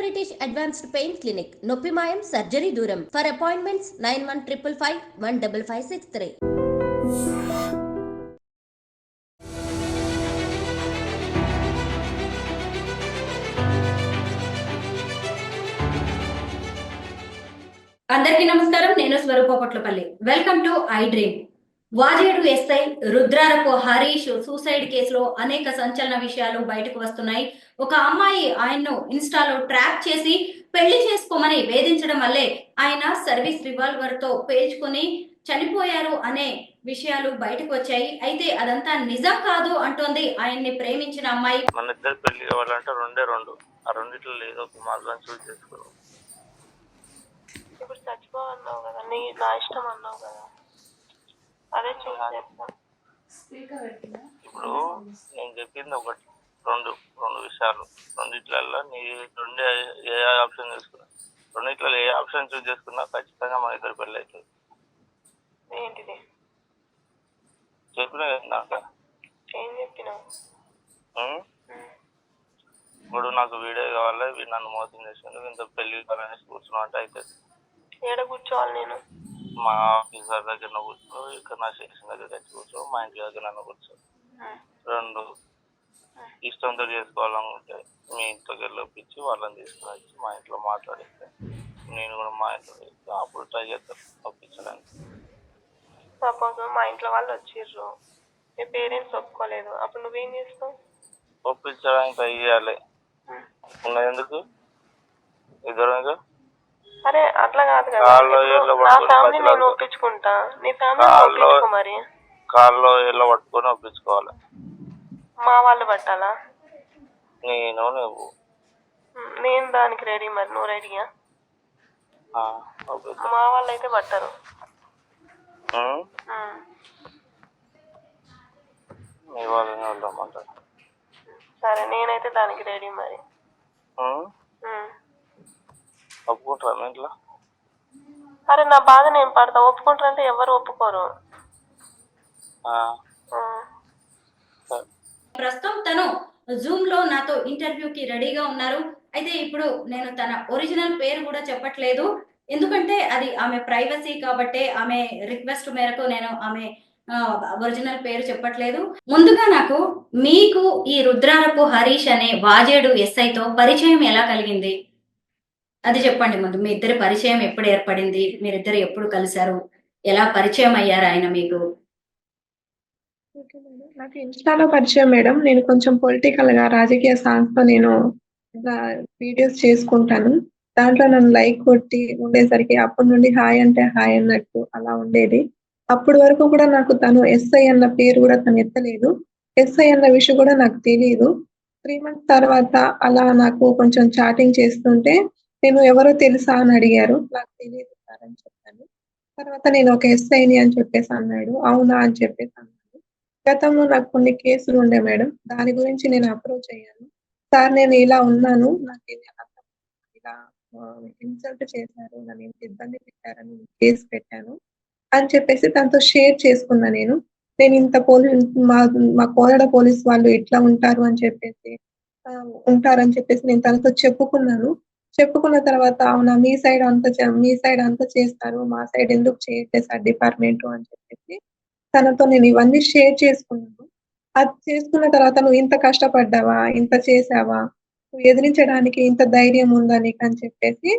British advanced pain clinic నొప్పి మాయం surgery దూరం. For appointments nine one triple five one double five six three అందరికీ నమస్కారం. నేను Swaroopa Potlapalli. Welcome to I dream Vajedu SI Rudrarapu Harish suicide కేసులో అనేక సంచలన విషయాలు బయటకు వస్తున్నాయి. ఒక అమ్మాయి ఆయన్ను ఇన్స్టాలో ట్రాప్ చేసి పెళ్ళి చేసుకోమని వేధించడం వల్లే ఆయన సర్వీస్ రివాల్వర్తో పేల్చుకొని చనిపోయారు అనే విషయాలు బయటకు వచ్చాయి. అయితే అదంతా నిజం కాదు అంటోంది ఆయన్ని ప్రేమించిన అమ్మాయి. మన ఇద్దరు పెళ్ళి కావాలంటే రెండే రెండు. ఆ రెండిట్లో ఒక మార్గం చూసి చేసుకో. ఇప్పుడు చచ్చిపోవన్నావు కదా నీ నా ఇష్టం అన్నావు కదా. అదే ఇప్పుడు నేను చెప్పింది ఒకటి రెండు రెండు విషయాలు. రెండిట్లలో నీ రెండే ఏ ఆప్షన్ చేసుకున్నా రెండిట్లలో ఏ ఆప్షన్ చూస్ చేసుకున్నా ఖచ్చితంగా మన ఇద్దరు పెళ్ళి అవుతుంది ఏంటిది? చెప్పిన నాకు? ఏం చెప్పినావు? ఉం? ఇప్పుడు నాకు వీడియో కావాలి నన్ను మోసం చేసిండు ఇంత పెళ్ళి కావాలని కూర్చున్నా అంటే అవుతుంది ఏడ కూర్చోవాలి నేను? మా ఆఫీసర్ దగ్గర కూర్చో ఇక్కడ నా స్టేషన్ దగ్గర వచ్చి కూర్చో మా ఇంటి దగ్గర నన్ను కూర్చో రెండు ఇష్టంతో చేసుకోవాలనుకుంటే మీ ఇంట్లోకి వెళ్ళి ఒప్పించి వాళ్ళని తీసుకుని వచ్చి మా ఇంట్లో మాట్లాడిస్తే నేను కూడా మా ఇంట్లో చేస్తే. అప్పుడు ట్రై చేస్తాను ఒప్పించడానికి. సపోజ్ మా ఇంట్లో వాళ్ళు వచ్చిర్రు మీ పేరెంట్స్ ఒప్పుకోలేదు అప్పుడు నువ్వేం చేస్తావు? ఒప్పించడానికి ట్రై చేయాలి. ఉన్నది ఎందుకు? ఇద్దరు? అరే అట్లా కాదు కదా. కాళ్ళు ఇప్పుడు ఏళ్ళు నా పట్టుకొని ఫ్యామిలీ నేను బతిలాడుకో. ఒప్పించుకుంటా. నీ ఫ్యామిలీ కాళ్ళు ఒప్పించుకో మరి. ఇలా పట్టుకొని ఒప్పించుకోవాలి. మా వాళ్ళు పట్టాలా? నేను నువ్వు. ఉమ్, నేను దానికి రెడీ మరి. నువ్వు రెడీయా ఆ. మా వాళ్ళు అయితే పట్టరు. ఉం? ఉమ్. మీ వాళ్ళని వెళ్దామంటారు సరే నేనైతే దానికి రెడీ మరి ఉం? ఉమ్. మీ ఇంట్లో అరే నా బాధ నేను పడతా ఒప్పుకుంటారంటే ఎవరు ఒప్పుకోరు? ప్రస్తుతం తను జూమ్లో నాతో ఇంటర్వ్యూకి రెడీగా ఉన్నారు. అయితే ఇప్పుడు నేను తన ఒరిజినల్ పేరు కూడా చెప్పట్లేదు. ఎందుకంటే అది ఆమె ప్రైవసీ కాబట్టి ఆమె రిక్వెస్ట్ మేరకు నేను ఆమె ఒరిజినల్ పేరు చెప్పట్లేదు. ముందుగా నాకు మీకు ఈ రుద్రారపు హరీష్ అనే వాజేడు ఎస్ఐతో పరిచయం ఎలా కలిగింది? అది చెప్పండి ముందు. మీ ఇద్దరి పరిచయం ఎప్పుడు ఏర్పడింది? మీరిద్దరు ఎప్పుడు కలిశారు? ఎలా పరిచయం అయ్యారు ఆయన మీకు? నాకు ఇన్స్టాలో పరిచయం మేడం. నేను కొంచెం పొలిటికల్గా రాజకీయ సాంగ్స్తో నేను వీడియోస్ చేసుకుంటాను. దాంట్లో నన్ను లైక్ కొట్టి ఉండేసరికి అప్పటి నుండి హాయ్ అంటే హాయ్ అన్నట్టు అలా ఉండేది. అప్పటి వరకు కూడా నాకు తను ఎస్ఐ అన్న పేరు కూడా తను ఎత్తలేదు. ఎస్ఐ అన్న విషయం కూడా నాకు తెలియదు త్రీ మంత్స్ తర్వాత అలా నాకు కొంచెం చాటింగ్ చేస్తుంటే నేను ఎవరో తెలుసా అని అడిగారు. నాకు తెలియదు సార్ అని చెప్పాను. తర్వాత నేను ఒక ఎస్ఐని అని చెప్పేసి అన్నాడు. అవునా అని చెప్పేసి అన్నాడు. గతంలో నాకు కొన్ని కేసులు ఉండే మేడం. దాని గురించి నేను అప్రోచ్ అయ్యాను. సార్ నేను ఇలా ఉన్నాను. నాకు అర్థం ఇలా ఇన్సల్ట్ చేశారు. నన్ను ఇంత ఇబ్బంది పెట్టారని కేసు పెట్టాను అని చెప్పేసి తనతో షేర్ చేసుకున్నా నేను. నేను ఇంత పోలీస్ మా మా కోరడ పోలీస్ వాళ్ళు ఇట్లా ఉంటారు అని చెప్పేసి ఉంటారని చెప్పేసి నేను తనతో చెప్పుకున్నాను. చెప్పుకున్న తర్వాత అవునా మీ సైడ్ అంతా మీ సైడ్ అంతా చేస్తారు మా సైడ్ ఎందుకు చేయట్లేదు సార్ డిపార్ట్మెంట్? అని చెప్పేసి తనతో నేను ఇవన్నీ షేర్ చేసుకున్నాను. అది చేసుకున్న తర్వాత నువ్వు ఇంత కష్టపడ్డావా? ఇంత చేసావా నువ్వు ఎదిరించడానికి ఇంత ధైర్యం ఉందా నీకు? అని చెప్పేసి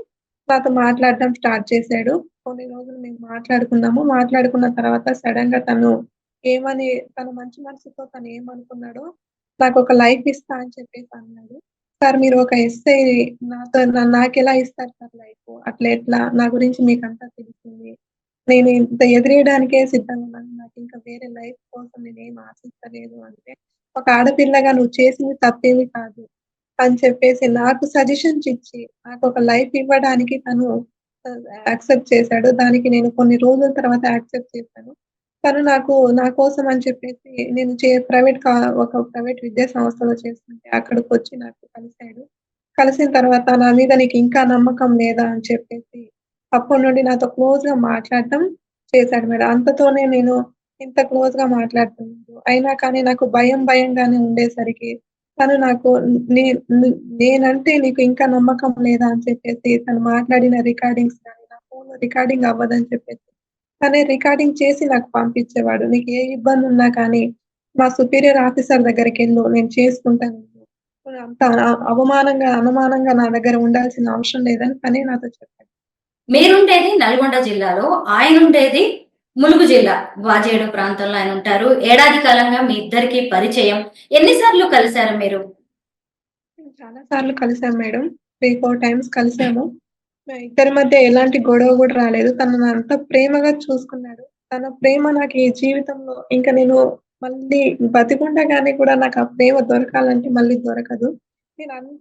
నాతో మాట్లాడడం స్టార్ట్ చేశాడు. కొన్ని రోజులు మేము మాట్లాడుకున్నాము. మాట్లాడుకున్న తర్వాత సడన్గా తను ఏమని తన మంచి మనసుతో తను ఏమనుకున్నాడో నాకు ఒక లైఫ్ ఇస్తా అని చెప్పేసి అన్నాడు. సార్ మీరు ఒక ఎస్ఐ నాతో నాకు ఎలా ఇస్తారు సార్ లైఫ్ అట్లా ఎట్లా? నా గురించి మీకు అంతా తెలిసింది. నేను ఇంత ఎదిరేయడానికే సిద్ధంగా ఉన్నాను. నాకు ఇంకా వేరే లైఫ్ కోసం నేను ఏం ఆశిస్తలేదు అంటే ఒక ఆడపిల్లగా నువ్వు చేసింది తప్పేమి కాదు. అని చెప్పేసి నాకు సజెషన్స్ ఇచ్చి నాకు ఒక లైఫ్ ఇవ్వడానికి తను యాక్సెప్ట్ చేశాడు. దానికి నేను కొన్ని రోజుల తర్వాత యాక్సెప్ట్ చేశాను. తను నాకు నా కోసం అని చెప్పేసి నేను చే ప్రైవేట్ ఒక ప్రైవేట్ విద్యా సంస్థలో చేస్తుంటే అక్కడికి వచ్చి నాకు కలిశాడు. కలిసిన తర్వాత నా మీద నీకు ఇంకా నమ్మకం లేదా అని చెప్పేసి అప్పటి నుండి నాతో క్లోజ్గా మాట్లాడటం చేశాడు మేడం. అంతతోనే నేను ఇంత క్లోజ్గా మాట్లాడుతున్నాను. అయినా కానీ నాకు భయం భయంగానే ఉండేసరికి తను నాకు నేనంటే నీకు ఇంకా నమ్మకం లేదా అని చెప్పేసి తను మాట్లాడిన రికార్డింగ్స్ కానీ నా ఫోన్ రికార్డింగ్ అవ్వదని చెప్పేసి తనే రికార్డింగ్ చేసి నాకు పంపించేవాడు. నీకు ఏ ఇబ్బంది ఉన్నా కానీ మా సుపీరియర్ ఆఫీసర్ దగ్గరికి వెళ్ళు నేను చేసుకుంటాను. అంత అవమానంగా అనుమానంగా నా దగ్గర ఉండాల్సిన అవసరం లేదని తనే నాతో చెప్పాడు. మీరుండేది నల్గొండ జిల్లాలో ఆయన ఉండేది ములుగు జిల్లా. వాజేడు ప్రాంతంలో ఆయన ఉంటారు. ఏడాది కాలంగా మీ ఇద్దరికి పరిచయం. ఎన్నిసార్లు కలిశారు మీరు? చాలా సార్లు కలిసాం మేడం. త్రీ ఫోర్ టైమ్స్ కలిసాము మా ఇద్దరి మధ్య ఎలాంటి గొడవ కూడా రాలేదు. తను అంత ప్రేమగా చూసుకున్నాడు. తన ప్రేమ నాకు ఈ జీవితంలో ఇంకా నేను మళ్ళీ బతికుండగానే కూడా నాకు ఆ ప్రేమ దొరకాలంటే మళ్ళీ దొరకదు. నేను అంత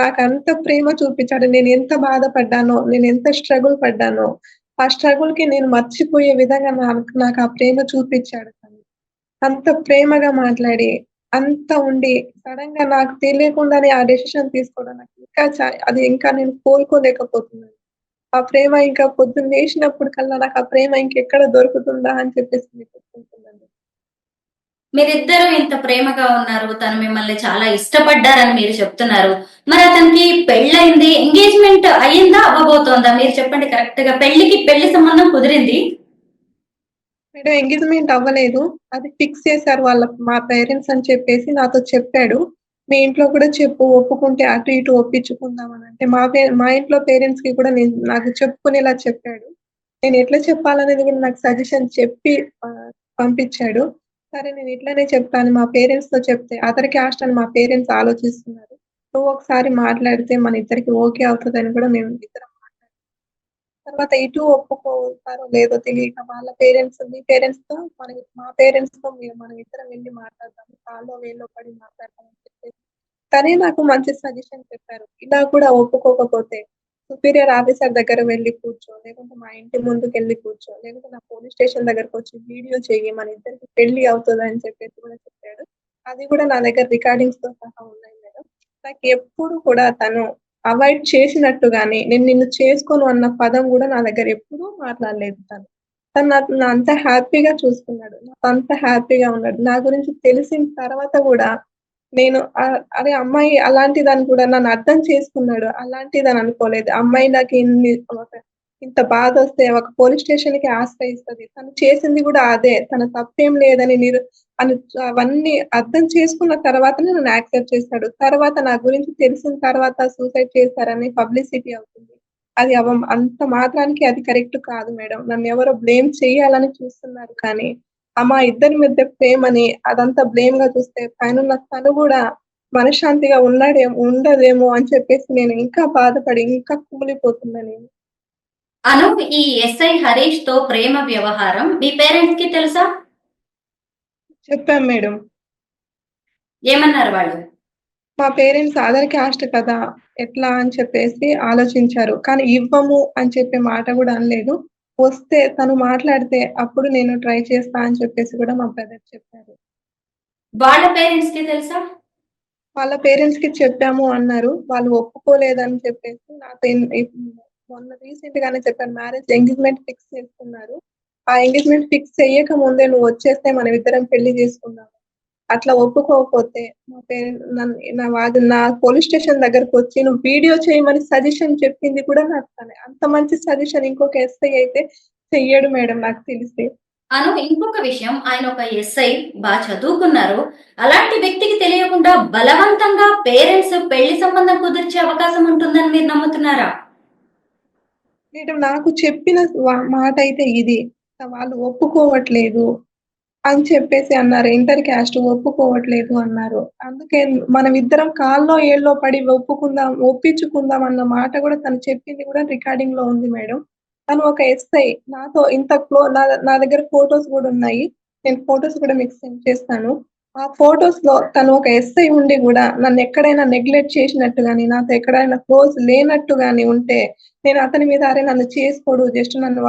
నాకు అంత ప్రేమ చూపించాడు. నేను ఎంత బాధపడ్డానో నేను ఎంత స్ట్రగుల్ పడ్డానో ఆ స్ట్రగుల్కి నేను మర్చిపోయే విధంగా నాకు నాకు ఆ ప్రేమ చూపించాడు తను. అంత ప్రేమగా మాట్లాడి అంత ఉండి సడన్గా నాకు తెలియకుండానే ఆ డెసిషన్ తీసుకోవడం నాకు ఇంకా చా- అది ఇంకా నేను కోలుకోలేకపోతున్నాను. ఆ ప్రేమ ఇంకా పొద్దున్న లేచినప్పుడు కల్లా నాకు ఆ ప్రేమ ఇంకెక్కడ దొరుకుతుందా అని చెప్పేసి నేను మీరిద్దరూ ఇంత ప్రేమగా ఉన్నారు తను మిమ్మల్ని చాలా ఇష్టపడ్డారని మీరు చెప్తున్నారు. మరి అతనికి పెళ్ళైంది ఎంగేజ్మెంట్ అయ్యిందా అవ్వబోతోందా? మీరు చెప్పండి కరెక్ట్గా. పెళ్ళికి పెళ్ళి సంబంధం కుదిరింది? మేడం ఎంగేజ్మెంట్ అవ్వలేదు. అది ఫిక్స్ చేశారు వాళ్ళ మా పేరెంట్స్ అని చెప్పేసి నాతో చెప్పాడు. మీ ఇంట్లో కూడా చెప్పు ఒప్పుకుంటే అటు ఇటు ఒప్పించుకుందాం అని. అంటే మా పే మా ఇంట్లో పేరెంట్స్కి కూడా నేను నాకు చెప్పుకునేలా చెప్పాడు. నేను ఎట్లా చెప్పాలనేది కూడా నాకు సజెషన్ చెప్పి పంపించాడు. సరే నేను ఇట్లానే చెప్తాను. మా పేరెంట్స్తో చెప్తే అతనికి క్యాస్ట్ అని మా పేరెంట్స్ ఆలోచిస్తున్నారు. నువ్వు ఒకసారి మాట్లాడితే మన ఇద్దరికి ఓకే అవుతుందని కూడా మేము ఇద్దరం తర్వాత ఇటు ఒప్పుకోతారో లేదో తెలియక వాళ్ళ పేరెంట్స్ మీ పేరెంట్స్తో మన మా పేరెంట్స్తో మీరు మనం ఇద్దరం వెళ్ళి మాట్లాడదాం కాల్లో వేలో పడి మాట్లాడతాం అని చెప్పేసి తనే నాకు మంచి సజెషన్ చెప్పారు. ఇలా కూడా ఒప్పుకోకపోతే సుపీరియర్ ఆఫీసర్ దగ్గర వెళ్ళి కూర్చో లేకుంటే మా ఇంటి ముందుకు వెళ్ళి కూర్చో లేకుంటే నా పోలీస్ స్టేషన్ దగ్గరకు వచ్చి వీడియో చేయి మన ఇద్దరికి పెళ్ళి అవుతుంది అని చెప్పేసి కూడా చెప్పాడు. అది కూడా నా దగ్గర రికార్డింగ్స్తో సహా ఉన్నాయి మేడం. నాకు ఎప్పుడు కూడా తను అవాయిడ్ చేసినట్టుగానే నేను నిన్ను చేసుకోను అన్న పదం కూడా నా దగ్గర ఎప్పుడూ మాట్లాడలేదు తను. తను నా అంత హ్యాపీగా చూసుకున్నాడు. నాకు అంత హ్యాపీగా ఉన్నాడు. నా గురించి తెలిసిన తర్వాత కూడా నేను అరే అమ్మాయి అలాంటిదని కూడా నన్ను అర్థం చేసుకున్నాడు. అలాంటిదని అనుకోలేదు. అమ్మాయి నాకు ఇన్ని ఇంత బాధ వస్తే ఒక పోలీస్ స్టేషన్కి ఆశ్రయిస్తుంది. తను చేసింది కూడా అదే. తన తప్పేం లేదని నేను అని అవన్నీ అర్థం చేసుకున్న తర్వాతనే నన్ను యాక్సెప్ట్ చేశాడు. తర్వాత నా గురించి తెలిసిన తర్వాత సూసైడ్ చేశారని పబ్లిసిటీ అవుతుంది. అది అవ అంత మాత్రానికి అది కరెక్ట్ కాదు మేడం. నన్ను ఎవరో బ్లేమ్ చేయాలని చూస్తున్నారు కానీ ఆ మా ఇద్దరి మధ్య ప్రేమని అదంతా బ్లేమ్గా చూస్తే పైన తను కూడా మనశ్శాంతిగా ఉన్నాడేమో ఉండదేమో అని చెప్పేసి నేను ఇంకా బాధపడి ఇంకా కుమిలిపోతున్నా నేను అను ఈ ఎస్ఐ హరీష్తో ప్రేమ వ్యవహారం మీ పేరెంట్స్కి తెలుసా? చెప్పాం మేడం. ఏమన్నారు వాళ్ళు? మా పేరెంట్స్ అదర్ క్యాస్ట్ కదా ఎట్లా అని చెప్పేసి ఆలోచించారు. కానీ ఇవ్వము అని చెప్పే మాట కూడా అనలేదు. వస్తే తను మాట్లాడితే అప్పుడు నేను ట్రై చేస్తా అని చెప్పేసి కూడా మా బ్రదర్ చెప్పారు. వాళ్ళ పేరెంట్స్కి తెలుసా? వాళ్ళ పేరెంట్స్కి చెప్పాము అన్నారు. వాళ్ళు ఒప్పుకోలేదని చెప్పేసి నాతో ఇప్- మొన్న రీసెంట్ గానే చెప్పాను. మ్యారేజ్ ఎంగేజ్మెంట్ ఫిక్స్ చేసుకున్నారు. ఆ ఎంగేజ్మెంట్ ఫిక్స్ చెయ్యక ముందే నువ్వు వచ్చేస్తే మనం ఇద్దరం పెళ్ళి చేసుకుందాం. అట్లా ఒప్పుకోకపోతే మా పేరెంట్ నా వాది నా పోలీస్ స్టేషన్ దగ్గరకు వచ్చి నువ్వు వీడియో చేయమని సజెషన్ చెప్పింది కూడా నాకు తనే. అంత మంచి సజెషన్ ఇంకొక ఎస్ఐ అయితే చెయ్యడు మేడం నాకు తెలిసి. అను ఇంకొక విషయం. ఆయన ఒక ఎస్ఐ బాగా చదువుకున్నారు. అలాంటి వ్యక్తికి తెలియకుండా బలవంతంగా పేరెంట్స్ పెళ్ళి సంబంధం కుదిర్చే అవకాశం ఉంటుందని మీరు నమ్ముతున్నారా? మేడం నాకు చెప్పిన మాట అయితే ఇది. వాళ్ళు ఒప్పుకోవట్లేదు అని చెప్పేసి అన్నారు. ఇంటర్ క్యాస్ట్ ఒప్పుకోవట్లేదు అన్నారు. అందుకే మనం ఇద్దరం కాల్లో ఏళ్ళలో పడి ఒప్పుకుందాం ఒప్పించుకుందాం అన్న మాట కూడా తను చెప్పింది కూడా రికార్డింగ్లో ఉంది మేడం. తను ఒక ఎస్ఐ నాతో ఇంత క్లో నా నా దగ్గర ఫొటోస్ కూడా ఉన్నాయి. నేను ఫొటోస్ కూడా మీకు సెండ్ చేస్తాను. ఆ ఫొటోస్లో తను ఒక ఎస్ఐ ఉండి కూడా నన్ను ఎక్కడైనా నెగ్లెక్ట్ చేసినట్టు గాని నాతో ఎక్కడైనా క్లోజ్ లేనట్టు గాని ఉంటే నేను అతని మీద అరే నన్ను చేసుకోడు జస్ట్ నన్ను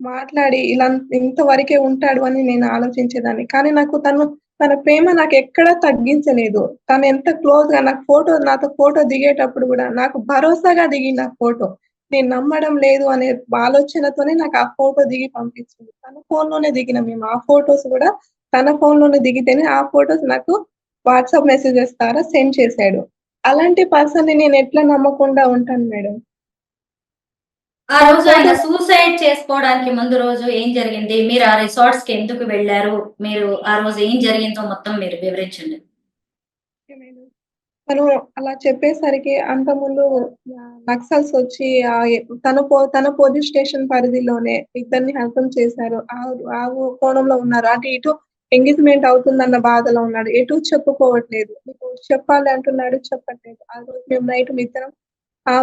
మాట్లాడి ఇలా ఇంతవరకే ఉంటాడు అని నేను ఆలోచించేదాన్ని. కానీ నాకు తను తన ప్రేమ నాకు ఎక్కడా తగ్గించలేదు. తను ఎంత క్లోజ్గా నాకు ఫోటో నాతో ఫోటో దిగేటప్పుడు కూడా నాకు భరోసాగా దిగింది ఆ ఫోటో. నేను నమ్మడం లేదు అనే ఆలోచనతోనే నాకు ఆ ఫోటో దిగి పంపించింది. తన ఫోన్లోనే దిగిన మేము. ఆ ఫోటోస్ కూడా తన ఫోన్లోనే దిగితేనే ఆ ఫోటోస్ నాకు వాట్సాప్ మెసేజెస్ ద్వారా సెండ్ చేశాడు. అలాంటి పర్సన్ని నేను ఎట్లా నమ్మకుండా ఉంటాను మేడం? ఆ రోజు ఆయన సూసైడ్ చేసుకోవడానికి ముందు రోజు ఏం జరిగింది? మీరు ఆ రిసార్ట్స్కి ఎందుకు వెళ్ళారు? మీరు ఆ రోజు ఏం జరిగిందో మొత్తం మీరు వివరించండి. తను అలా చెప్పేసరికి అంత ముందు నక్సల్స్ వచ్చి ఆ తన పో తన పోలీస్ స్టేషన్ పరిధిలోనే ఇద్దరిని హతం చేశారు. ఆ ఆ కోణంలో ఉన్నారు. అటు ఇటు ఎంగేజ్మెంట్ అవుతుందన్న బాధలో ఉన్నాడు. ఎటు చెప్పుకోవట్లేదు. మీకు చెప్పాలి అంటున్నాడు చెప్పట్లేదు. ఆ రోజు మేము నైట్ ఇద్దరం ఆ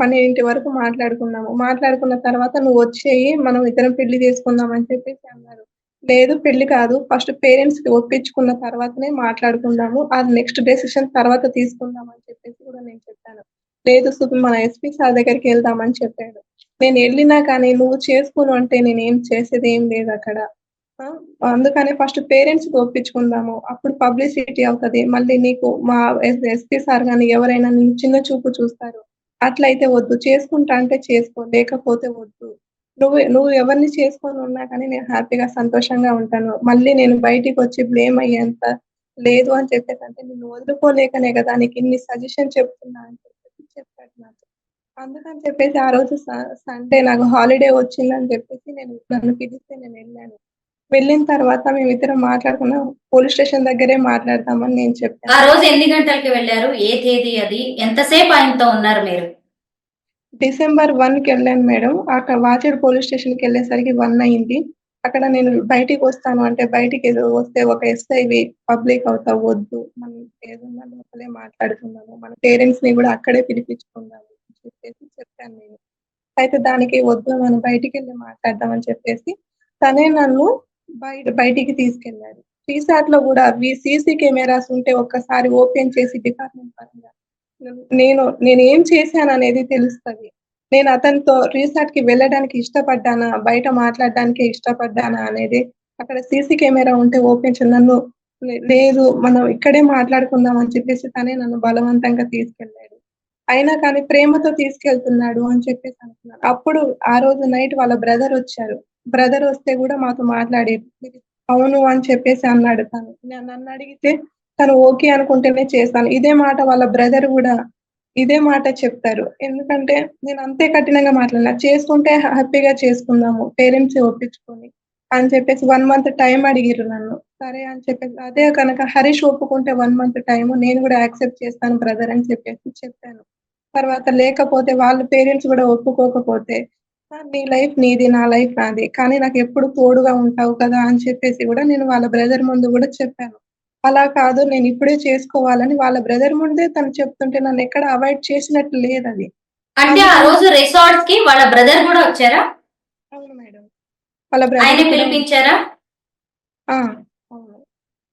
పన్నెండింటి వరకు మాట్లాడుకున్నాము మాట్లాడుకున్న తర్వాత నువ్వు వచ్చేయి మనం ఇద్దరం పెళ్ళి చేసుకుందాం అని చెప్పేసి అన్నారు. లేదు పెళ్ళి కాదు. ఫస్ట్ పేరెంట్స్కి ఒప్పించుకున్న తర్వాతనే మాట్లాడుకుందాము. ఆ నెక్స్ట్ డెసిషన్ తర్వాత తీసుకుందాం అని చెప్పేసి కూడా నేను చెప్పాను. లేదు సుఖం మన ఎస్పీ సార్ దగ్గరికి వెళ్దామని చెప్పాడు. నేను వెళ్ళినా కానీ నువ్వు చేసుకోను అంటే నేను ఏం చేసేది ఏం లేదు అక్కడ. అందుకని ఫస్ట్ పేరెంట్స్కి ఒప్పించుకుందాము. అప్పుడు పబ్లిసిటీ అవుతది. మళ్ళీ నీకు మా ఎస్పీ సార్ కానీ ఎవరైనా నీ చిన్న చూపు చూస్తారు. అట్లయితే వద్దు. చేసుకుంటా అంటే చేసుకో లేకపోతే వద్దు. నువ్వు నువ్వు ఎవరిని చేసుకొని ఉన్నా కానీ నేను హ్యాపీగా సంతోషంగా ఉంటాను. మళ్ళీ నేను బయటికి వచ్చి బ్లేమ్ అయ్యేంత లేదు అని చెప్పేసి అంటే నిన్ను వదులుకోలేకనే కదా నీకు ఇన్ని సజెషన్ చెప్తున్నా అని చెప్పేసి చెప్పాడు నాకు. అందుకని చెప్పేసి ఆ రోజు సండే నాకు హాలిడే వచ్చిందని చెప్పేసి నేను నన్ను పిలిస్తే నేను వెళ్ళాను. వెళ్ళిన తర్వాత మేము ఇద్దరం మాట్లాడుకున్నాం పోలీస్ స్టేషన్ దగ్గరే మాట్లాడతామని నేను ఆ చెప్పాను రోజు ఎన్ని గంటలకి వెళ్ళారు? ఏ తేదీ అది? ఎంతసేపు ఆయనతో ఉన్నారు మీరు? డిసెంబర్ వన్కి వెళ్ళాను మేడం. అక్కడ వాచేడు పోలీస్ స్టేషన్కి వెళ్ళేసరికి వన్ అయింది. అక్కడ నేను బయటికి వస్తాను అంటే బయటికి ఏదో వస్తే ఒక ఎస్ఐవి పబ్లిక్ అవుతా వద్దు. మనం ఏదన్నా లోపలే మాట్లాడుకుందాము. మన పేరెంట్స్ని కూడా అక్కడే పిలిపించుకుందాము అని చెప్పేసి చెప్పాను నేను. అయితే దానికి వద్దు మనం బయటికి వెళ్ళి మాట్లాడదామని చెప్పేసి తనే నన్ను బయట బయటికి తీసుకెళ్ళాడు టీసాట్లో కూడా అవి సీసీ కెమెరాస్ ఉంటే ఒక్కసారి ఓపెన్ చేసి డిపార్ట్మెంట్ పరంగా నేను నేను ఏం చేశాను అనేది తెలుస్తుంది. నేను అతనితో రీసార్ట్కి వెళ్ళడానికి ఇష్టపడ్డానా బయట మాట్లాడడానికి ఇష్టపడ్డానా అనేది అక్కడ సీసీ కెమెరా ఉంటే ఓపెన్ నన్ను లేదు మనం ఇక్కడే మాట్లాడుకుందాం అని చెప్పేసి తనే నన్ను బలవంతంగా తీసుకెళ్ళాడు. అయినా కానీ ప్రేమతో తీసుకెళ్తున్నాడు అని చెప్పేసి అనుకున్నాను. అప్పుడు ఆ రోజు నైట్ వాళ్ళ బ్రదర్ వచ్చారు. బ్రదర్ వస్తే కూడా మాతో మాట్లాడేది అవును అని చెప్పేసి అన్నాడు తను. నన్ను అడిగితే తను ఓకే అనుకుంటేనే చేస్తాను. ఇదే మాట వాళ్ళ బ్రదర్ కూడా ఇదే మాట చెప్తారు. ఎందుకంటే నేను అంతే కఠినంగా మాట్లాడినా. చేసుకుంటే హ్యాపీగా చేసుకుందాము. పేరెంట్స్ ఒప్పించుకొని అని చెప్పేసి వన్ మంత్ టైం అడిగిర్రు నన్ను. సరే అని చెప్పేసి అదే కనుక హరీష్ ఒప్పుకుంటే వన్ మంత్ టైం నేను కూడా యాక్సెప్ట్ చేస్తాను బ్రదర్ అని చెప్పేసి చెప్పాను. తర్వాత లేకపోతే వాళ్ళ పేరెంట్స్ కూడా ఒప్పుకోకపోతే నీ లైఫ్ నీది నా లైఫ్ నాది. కానీ నాకు ఎప్పుడు తోడుగా ఉంటావు కదా అని చెప్పేసి కూడా నేను వాళ్ళ బ్రదర్ ముందు కూడా చెప్పాను. అలా కాదు నేను ఇప్పుడే చేసుకోవాలని వాళ్ళ బ్రదర్ ముందే తను చెప్తుంటే నన్ను ఎక్కడ అవాయిడ్ చేసినట్టు లేదు అది అంటే ఆ రోజు రిసార్ట్స్కి వాళ్ళ బ్రదర్ కూడా వచ్చారా? అవును మేడం. వాళ్ళ బ్రదర్ పిలిపించారా? అవును.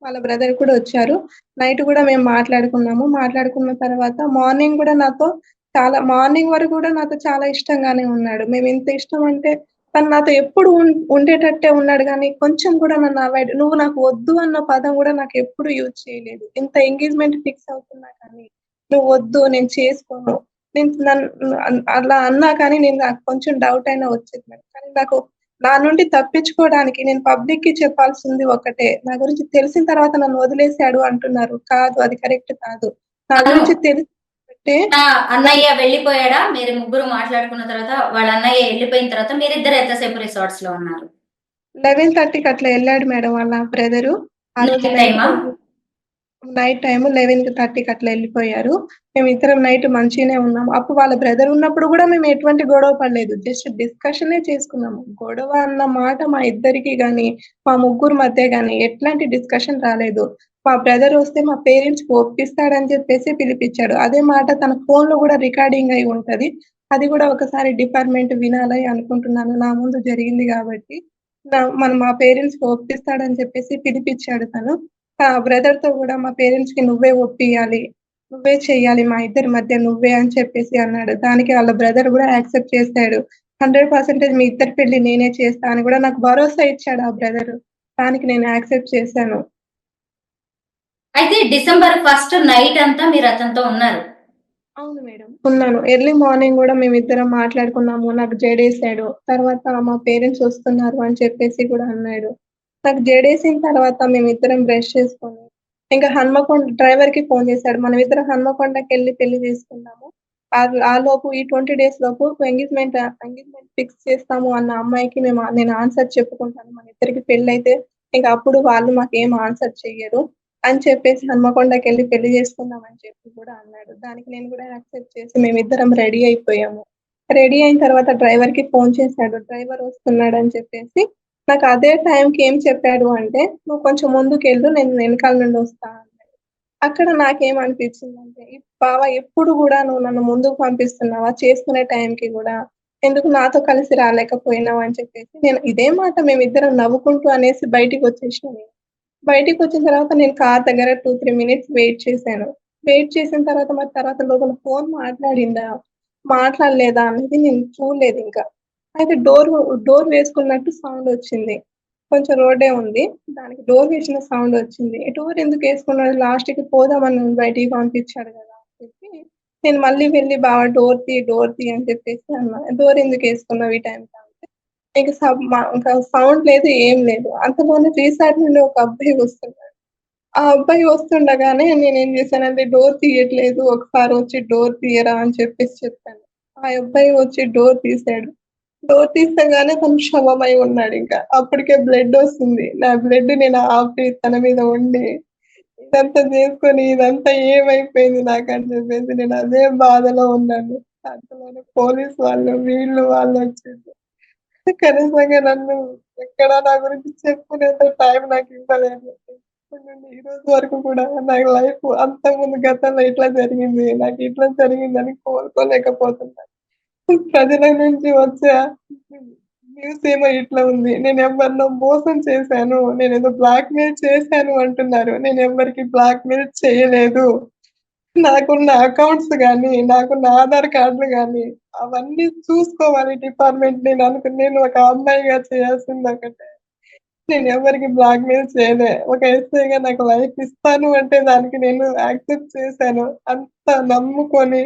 వాళ్ళ బ్రదర్ కూడా వచ్చారు. నైట్ కూడా మేము మాట్లాడుకున్నాము. మాట్లాడుకున్న తర్వాత మార్నింగ్ కూడా నాతో చాలా మార్నింగ్ వరకు కూడా నాతో చాలా ఇష్టంగానే ఉన్నాడు. మేము ఎంత ఇష్టం అంటే తను నాతో ఎప్పుడు ఉండేటట్టే ఉన్నాడు కానీ కొంచెం కూడా నన్ను అవాయిడ్ నువ్వు నాకు వద్దు అన్న పదం కూడా నాకు ఎప్పుడు యూజ్ చేయలేదు. ఇంత ఎంగేజ్మెంట్ ఫిక్స్ అవుతున్నా కానీ నువ్వు వద్దు నేను చేసుకోను. నేను నన్ను అలా అన్నా కానీ నేను నాకు కొంచెం డౌట్ అయినా వచ్చేది మేడం కానీ నాకు నా నుండి తప్పించుకోవడానికి నేను పబ్లిక్కి చెప్పాల్సింది ఒకటే. నా గురించి తెలిసిన తర్వాత నన్ను వదిలేశాడు అంటున్నారు. కాదు అది కరెక్ట్ కాదు. నా. గురించి తెలిసి అన్నయ్య వెళ్ళిపోయాడా? మీరు ముగ్గురు మాట్లాడుకున్న తర్వాత వాళ్ళ అన్నయ్య వెళ్ళిపోయిన తర్వాత మీరిద్దరు ఎంతసేపు రిసార్ట్స్లో ఉన్నారు? లెవెన్ థర్టీకి అట్లా వెళ్ళాడు మేడం వాళ్ళ బ్రదరు? నైట్ టైం లెవెన్ థర్టీకి అట్లా వెళ్ళిపోయారు. మేము ఇద్దరం నైట్ మంచిగానే ఉన్నాము. అప్పుడు వాళ్ళ బ్రదర్ ఉన్నప్పుడు కూడా మేము ఎటువంటి గొడవ పడలేదు. జస్ట్ డిస్కషనే చేసుకున్నాము. గొడవ అన్న మాట మా ఇద్దరికి గాని మా ముగ్గురు మధ్య గాని ఎట్లాంటి డిస్కషన్ రాలేదు. మా బ్రదర్ వస్తే మా పేరెంట్స్ ఒప్పిస్తాడని చెప్పేసి పిలిపించాడు. అదే మాట తన ఫోన్లో కూడా రికార్డింగ్ అయి ఉంటది. అది కూడా ఒకసారి డిపార్ట్మెంట్ వినాలని అనుకుంటున్నాను. నా ముందు జరిగింది కాబట్టి మనం మన మా పేరెంట్స్కి ఒప్పిస్తాడని చెప్పేసి పిలిపించాడు తను. ఆ బ్రదర్తో కూడా మా పేరెంట్స్కి నువ్వే ఒప్పియాలి నువ్వే చెయ్యాలి మా ఇద్దరి మధ్య నువ్వే అని చెప్పేసి అన్నాడు. దానికి వాళ్ళ బ్రదర్ కూడా యాక్సెప్ట్ చేశాడు. హండ్రెడ్ పర్సెంటేజ్ మీ ఇద్దరి పెళ్ళి నేనే చేస్తా అని కూడా నాకు భరోసా ఇచ్చాడు ఆ బ్రదర్ దానికి నేను యాక్సెప్ట్ చేశాను. అయితే డిసెంబర్ ఫస్ట్ నైట్ అంతా మీరు అతనితో ఉన్నారు. అవును మేడం. ఉన్నాను. ఎర్లీ మార్నింగ్ కూడా మేము ఇద్దరం మాట్లాడుకున్నాము. నాకు జడేసాడు తర్వాత మా పేరెంట్స్ వస్తున్నారు అని చెప్పేసి కూడా అన్నాడు. నాకు జడేసిన తర్వాత మేము ఇద్దరం బ్రష్ చేసుకొని ఇంకా హన్మకొండ డ్రైవర్కి ఫోన్ చేశాడు. మనం ఇద్దరం హన్మకొండకి వెళ్ళి పెళ్ళి చేసుకున్నాము. ఆ- లోపు ఈ ట్వంటీ డేస్ లోపు ఎంగేజ్మెంట్ ఎంగేజ్మెంట్ ఫిక్స్ చేస్తాము అన్న అమ్మాయికి మేము నేను ఆన్సర్ చెప్పుకుంటాను. మన ఇద్దరికి పెళ్ళి అయితే ఇంకా అప్పుడు వాళ్ళు మాకు ఏం ఆన్సర్ చెయ్యరు. అని చెప్పేసి హన్మకొండకి వెళ్ళి పెళ్ళి చేసుకుందాం అని చెప్పి కూడా అన్నాడు. దానికి నేను కూడా యాక్సెప్ట్ చేసి మేమిద్దరం రెడీ అయిపోయాము. రెడీ అయిన తర్వాత డ్రైవర్కి ఫోన్ చేశాడు. డ్రైవర్ వస్తున్నాడు అని చెప్పేసి నాకు అదే టైంకి ఏం చెప్పాడు అంటే నువ్వు కొంచెం ముందుకు వెళ్ళు నేను వెనకాల నుండి వస్తా అన్నాడు. అక్కడ నాకేమనిపించింది అంటే బావా బావ ఎప్పుడు కూడా నువ్వు నన్ను ముందుకు పంపిస్తున్నావా? చేసుకునే టైంకి కూడా. ఎందుకు నాతో కలిసి రాలేకపోయినావు? అని చెప్పేసి నేను ఇదే మాట మేమిద్దరం నవ్వుకుంటూ అనేసి బయటికి వచ్చేసిన. నేను బయటికి వచ్చిన తర్వాత నేను కార్ దగ్గర టూ త్రీ మినిట్స్ వెయిట్ చేశాను. వెయిట్ చేసిన తర్వాత మరి తర్వాత లోపల ఫోన్ మాట్లాడిందా? మాట్లాడలేదా అనేది నేను చూడలేదు ఇంకా. అయితే డోర్ డోర్ వేసుకున్నట్టు సౌండ్ వచ్చింది. కొంచెం రోడ్డే ఉంది. దానికి డోర్ వేసిన సౌండ్ వచ్చింది. డోర్ ఎందుకు వేసుకున్నాడు లాస్ట్కి పోదామని బయటికి పంపించాడు కదా అని చెప్పి నేను మళ్ళీ వెళ్ళి బాగా డోర్ తీ డోర్ తీ అని చెప్పేసి అన్నా. డోర్ ఎందుకు వేసుకున్నావు ఈ టైం ఇంకా సౌండ్ లేదు ఏం లేదు. అంతలోనే రీసార్ట్ నుండి ఒక అబ్బాయి వస్తున్నాడు. ఆ అబ్బాయి వస్తుండగానే నేను ఏం చేశానంటే డోర్ తీయట్లేదు ఒకసారి వచ్చి డోర్ తీయరా అని చెప్పేసి చెప్పాను. ఆ అబ్బాయి వచ్చి డోర్ తీసాడు డోర్ తీసగానే తను శవమై ఉన్నాడు ఇంకా. అప్పటికే బ్లడ్ వస్తుంది. నా బ్లడ్ నేను ఆపి తన మీద ఉండి ఇదంతా చేసుకొని ఇదంతా ఏమైపోయింది నాకు అని చెప్పేసి నేను అదే బాధలో ఉన్నాను. అంతలోనే పోలీస్ వాళ్ళు వీళ్ళు వాళ్ళు వచ్చేసి కనీసంగా నన్ను ఎక్కడ నా గురించి చెప్పుకునేంత టైం నాకు ఇవ్వలేదు. ఇప్పటి నుండి ఈ రోజు వరకు కూడా నాకు లైఫ్ అంత ముందు గతంలో ఇట్లా జరిగింది నాకు ఇట్లా జరిగిందని కోలుకోలేకపోతున్నాను ప్రజల నుంచి వచ్చే న్యూస్ ఏమో ఇట్లా ఉంది. నేను ఎవరినో మోసం చేశాను నేను ఏదో బ్లాక్ మెయిల్ చేశాను అంటున్నారు. నేను ఎవరికి బ్లాక్ మెయిల్ చేయలేదు. నాకున్న అకౌంట్స్ కానీ నాకున్న ఆధార్ కార్డులు కానీ అవన్నీ చూసుకోవాలి డిపార్ట్మెంట్ నేను అనుకు నేను ఒక అమ్మాయిగా చేయాల్సింది ఒకటే. నేను ఎవరికి బ్లాక్ మెయిల్ చేయలే. ఒక ఎస్ఐగా నాకు లైఫ్ ఇస్తాను అంటే దానికి నేను యాక్సెప్ట్ చేశాను. అంత నమ్ముకొని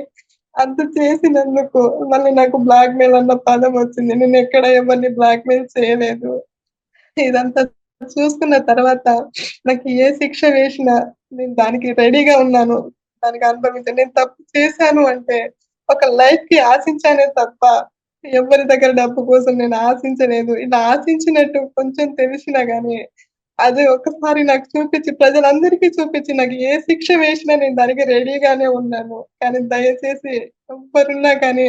అంత చేసినందుకు మళ్ళీ నాకు బ్లాక్ మెయిల్ అన్న పదం వచ్చింది. నేను ఎక్కడ ఎవరిని బ్లాక్ మెయిల్ చేయలేదు. ఇదంతా చూసుకున్న తర్వాత నాకు ఏ శిక్ష వేసినా నేను దానికి రెడీగా ఉన్నాను. దానికి అనుభవించాను నేను తప్పు చేశాను అంటే ఒక లైఫ్కి ఆశించానే తప్ప ఎవరి దగ్గర డబ్బు కోసం నేను ఆశించలేదు. ఇలా ఆశించినట్టు కొంచెం తెలిసినా గానీ అది ఒకసారి నాకు చూపించి ప్రజలందరికీ చూపించి నాకు ఏ శిక్ష వేసినా నేను దానికి రెడీగానే ఉన్నాను. కానీ దయచేసి ఎవ్వరున్నా కానీ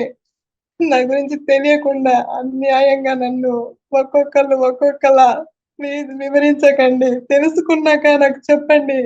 నా గురించి తెలియకుండా అన్యాయంగా నన్ను ఒక్కొక్కళ్ళు ఒక్కొక్కలా ప్లీజ్ వివరించకండి. తెలుసుకున్నాక నాకు చెప్పండి.